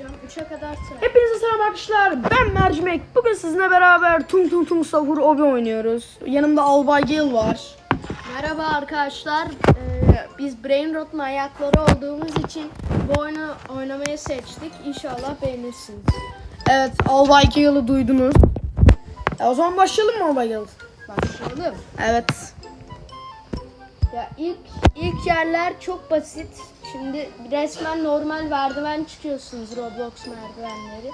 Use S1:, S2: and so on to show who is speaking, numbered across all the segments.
S1: yapacağım. 3'e kadar say.
S2: Hepinize selam arkadaşlar. Ben Mercimek. Bugün sizinle beraber Tung Tung Tung Sahur Obi oynuyoruz. Yanımda Albay Gale var.
S1: Merhaba arkadaşlar. Ee, biz Brain Rot manyakları olduğumuz için bu oyunu oynamayı seçtik. İnşallah beğenirsiniz.
S2: Evet Albay Gale'ı duydunuz. E, o zaman başlayalım mı Albay Gale?
S1: Başlayalım.
S2: Evet.
S1: Ya ilk ilk yerler çok basit. Şimdi resmen normal merdiven çıkıyorsunuz Roblox merdivenleri.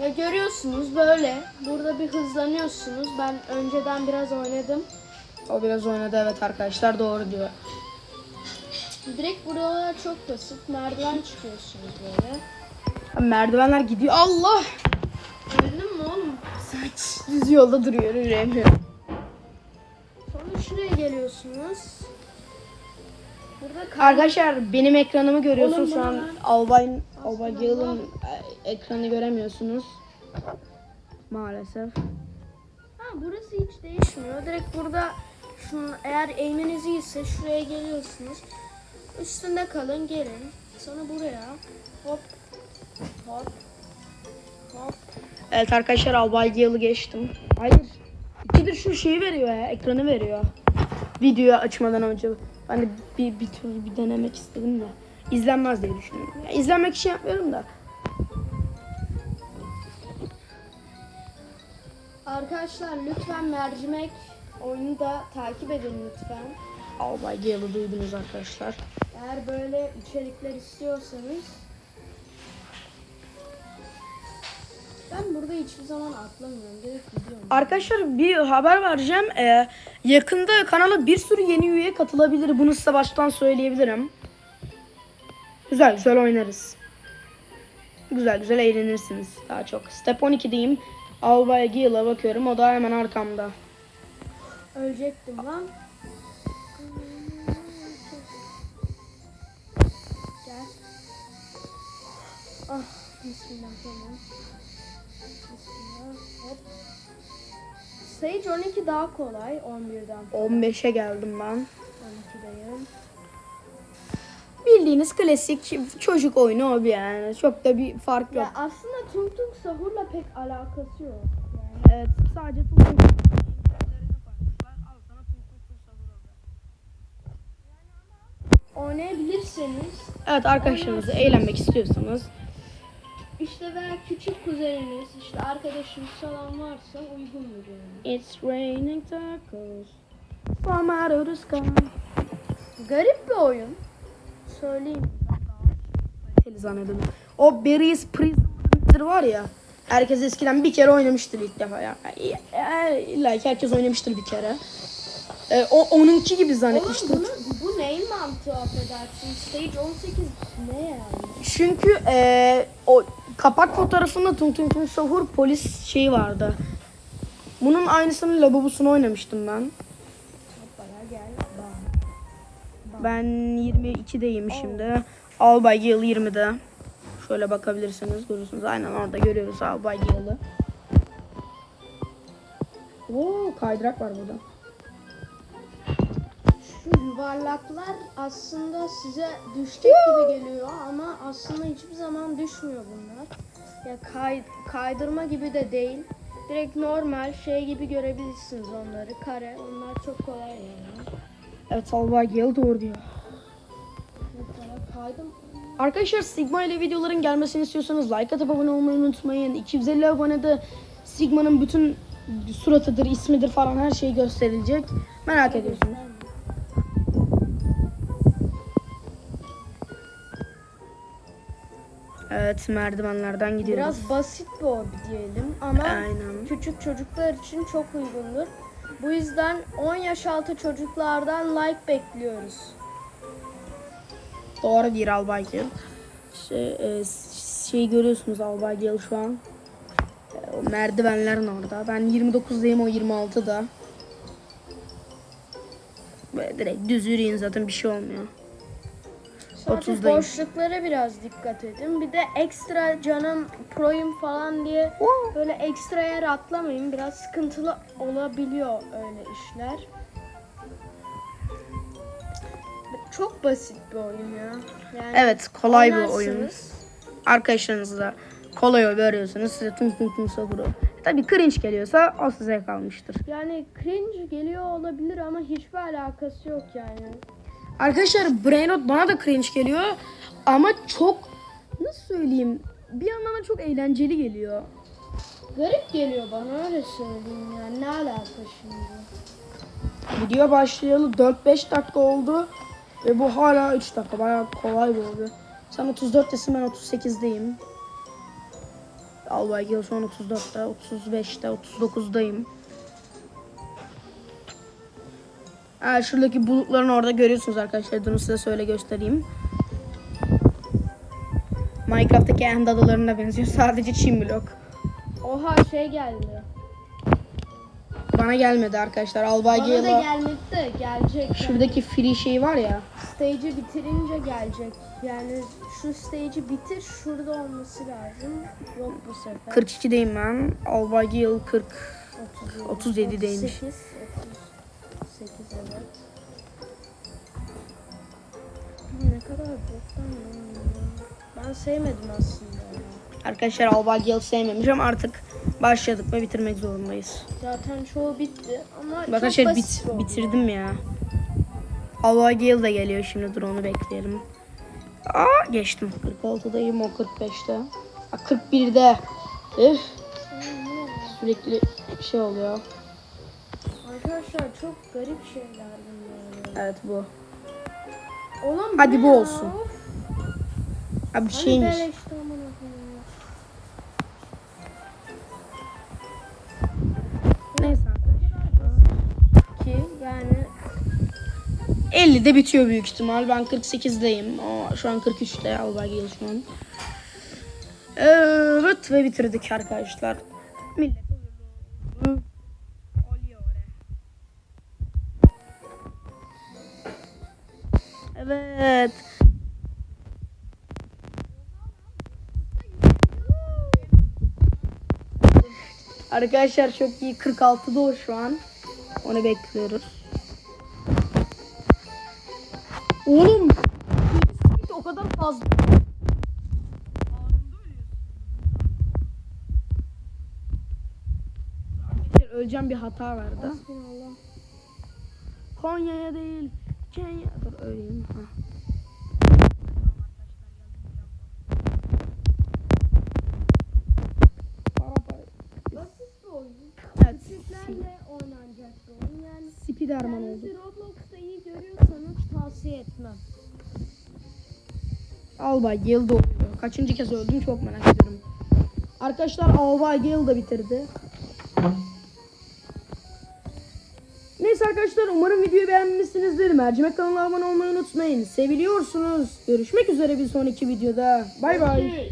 S1: Ve görüyorsunuz böyle. Burada bir hızlanıyorsunuz. Ben önceden biraz oynadım.
S2: O biraz oynadı evet arkadaşlar doğru diyor.
S1: Direkt buralar çok basit. Merdiven çıkıyorsunuz böyle.
S2: Ha, Merdivenler gidiyor. Allah!
S1: Gördün mü oğlum?
S2: Saç düz yolda duruyor yürüyemiyor.
S1: Şuraya geliyorsunuz. Burada
S2: Arkadaşlar benim ekranımı görüyorsunuz şu an Albay Albay Gale'ın e, ekranı göremiyorsunuz. Maalesef.
S1: Ha burası hiç değişmiyor. Direkt burada şunu eğer eğiminiz iyiyse şuraya geliyorsunuz. Üstünde kalın gelin. Sonra buraya hop hop hop.
S2: Evet arkadaşlar Albay Gale'ı geçtim. Hayır. İkidir şu şeyi veriyor ya. Ekranı veriyor. Videoyu açmadan önce. De bir, bir türlü bir denemek istedim de. İzlenmez diye düşünüyorum. Ya, izlenmek için yapmıyorum da.
S1: Arkadaşlar lütfen mercimek oyunu da takip edin lütfen.
S2: Albay Gale'ı duydunuz arkadaşlar.
S1: Eğer böyle içerikler istiyorsanız ben burada hiçbir zaman atlamıyorum. Direkt gidiyorum.
S2: Arkadaşlar bir haber vereceğim. Ee, yakında kanala bir sürü yeni üye katılabilir. Bunu size baştan söyleyebilirim. Güzel güzel oynarız. Güzel güzel eğlenirsiniz daha çok. Step 12'deyim. Albay Gale'a bakıyorum. O da hemen arkamda.
S1: Ölecektim lan. Gel. Ah bismillah Sage 12 daha kolay 11'den.
S2: 15'e geldim ben.
S1: 12'deyim.
S2: Bildiğiniz klasik çocuk oyunu o bir yani. Çok da bir fark yok.
S1: Ya aslında Tung Tung Sahur'la pek alakası yok. Yani
S2: Evet sadece tutun.
S1: oynayabilirseniz
S2: Evet arkadaşlarınızla eğlenmek istiyorsanız
S1: işte veya küçük kuzeniniz işte arkadaşınız falan varsa uygundur yani.
S2: It's raining tacos from out of the sky.
S1: Garip bir oyun. Söyleyeyim.
S2: Kaliteli zannediyorum. O Barry's Prison var ya. Herkes eskiden bir kere oynamıştır ilk defa ya. İlla ki herkes oynamıştır bir kere. Ee, o onunki gibi
S1: Oğlum
S2: zannetmiştim.
S1: bunu, bu neyin mantığı affedersin? Stage 18 ne yani?
S2: Çünkü ee, o kapak fotoğrafında Tung Tung Tung Sahur polis şeyi vardı. Bunun aynısının labubusunu oynamıştım ben. Ben 22'deyim şimdi. Albay Gale 20'de. Şöyle bakabilirsiniz görürsünüz. Aynen orada görüyoruz Albay Gale'ı. Oo kaydırak var burada.
S1: Şu yuvarlaklar aslında size düşecek gibi geliyor ama aslında hiçbir zaman düşmüyor bunlar. Ya kay, kaydırma gibi de değil. Direkt normal şey gibi görebilirsiniz onları. Kare. Onlar çok kolay yani.
S2: Evet Albay Gale doğru diyor.
S1: Kaydım.
S2: Arkadaşlar Sigma ile videoların gelmesini istiyorsanız like atıp abone olmayı unutmayın. 250 abonede Sigma'nın bütün suratıdır, ismidir falan her şey gösterilecek. Merak ediyorsunuz. Evet merdivenlerden gidiyoruz.
S1: Biraz basit bir hobi diyelim ama
S2: Aynen.
S1: küçük çocuklar için çok uygundur. Bu yüzden 10 yaş altı çocuklardan like bekliyoruz.
S2: Doğru bir Albay Gale. Şey, e, şey görüyorsunuz Albay Gale şu an. E, o merdivenlerin orada. Ben 29'dayım o 26'da. Böyle direkt düz yürüyün zaten bir şey olmuyor.
S1: Sadece
S2: 30'dayım.
S1: boşluklara biraz dikkat edin. Bir de ekstra canım proyum falan diye böyle ekstra yer atlamayın. Biraz sıkıntılı olabiliyor öyle işler. Çok basit bir oyun ya. Yani
S2: Evet kolay bir oyun.
S1: oynarsınız.
S2: arkadaşlarınızla kolay veriyorsunuz. Size tüm tüm tüm sokuyor. Tabii cringe geliyorsa o size kalmıştır.
S1: Yani cringe geliyor olabilir ama hiçbir alakası yok yani.
S2: Arkadaşlar Brainrot bana da cringe geliyor. Ama çok nasıl söyleyeyim bir yandan da çok eğlenceli geliyor.
S1: Garip geliyor bana öyle söyleyeyim yani. Ne alaka şimdi?
S2: Video başlayalı 4-5 dakika oldu. Ve bu hala 3 dakika. Bayağı kolay bir oldu. Sen 34'tesin ben 38'deyim. Albay Gil şu an 34'te, 35'te, 39'dayım. Ha, şuradaki bulutların orada görüyorsunuz arkadaşlar. Bunu size söyle göstereyim. Minecraft'taki end adalarına benziyor. Sadece çim blok.
S1: Oha şey geldi.
S2: Bana gelmedi arkadaşlar. Albay
S1: Bana da gelmedi de gelecek.
S2: şuradaki free şey var ya.
S1: Stage'i bitirince gelecek. Yani şu stage'i bitir şurada olması lazım. Yok bu sefer.
S2: 42'deyim ben. Albay Gale 40.
S1: 37.
S2: 37'deymiş.
S1: 38. 38 evet. Ne kadar boktan ya. Ben sevmedim aslında.
S2: Arkadaşlar Albay Gale sevmemiş ama artık başladık ve bitirmek zorundayız.
S1: Zaten çoğu bitti ama
S2: Bak
S1: çok
S2: arkadaşlar bit,
S1: oldu.
S2: bitirdim ya. Albay Gale de geliyor şimdi dur onu bekleyelim. Aa geçtim. 46'dayım o 45'te. Aa, 41'de. Üf, sürekli şey oluyor.
S1: Arkadaşlar çok garip şeyler bunlar.
S2: Evet bu.
S1: Oğlum
S2: Hadi
S1: ne
S2: bu
S1: ya?
S2: olsun. Abi bir
S1: Hani
S2: şeymiş.
S1: beleşti amına koyayım.
S2: Neyse arkadaşlar.
S1: Ki yani
S2: 50'de bitiyor büyük ihtimal. Ben 48'deyim. Ama şu an 43'te Albay an. Evet ve bitirdik arkadaşlar. Millet Evet. Arkadaşlar çok iyi 46'da o şu an. Onu bekliyoruz. Oğlum. o kadar fazla. Öleceğim bir hata.
S1: Allah.
S2: Konya'ya değil. Kenya. Dur öleyim. Ha. Evet.
S1: Küçüklerle oynanacak bir oyun. Yani
S2: Spiderman oldu.
S1: Roblox'ta iyi görüyorsanız tavsiye etmem.
S2: Albay Gale oluyor. Kaçıncı kez öldüm çok merak ediyorum. Arkadaşlar Albay Gale da bitirdi. Neyse arkadaşlar umarım videoyu beğenmişsinizdir. Mercimek kanalına abone olmayı unutmayın. Seviliyorsunuz. Görüşmek üzere bir sonraki videoda. Bay bay.